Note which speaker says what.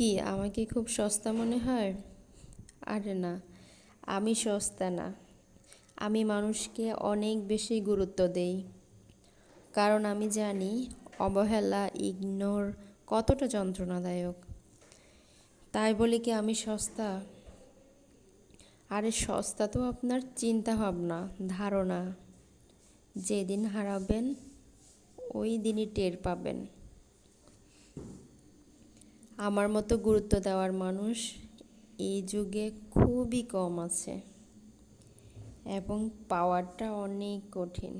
Speaker 1: কি, আমাকে খুব সস্তা মনে হয়? আরে না, আমি সস্তা না। আমি মানুষকে অনেক বেশি গুরুত্ব দেই। কারণ আমি জানি, অবহেলা, ইগনোর কতটা যন্ত্রণাদায়ক। তাই বলে কি, আমি সস্তা? আরে সস্তা তো আপনার চিন্তা ভাবনা ধারণা। যেদিন হারাবেন, ওই দিনই টের পাবেন। আমার মতো গুরুত্ব দেওয়ার মানুষ এই যুগে খুবই কম আছে এবং পাওয়াটা অনেক কঠিন।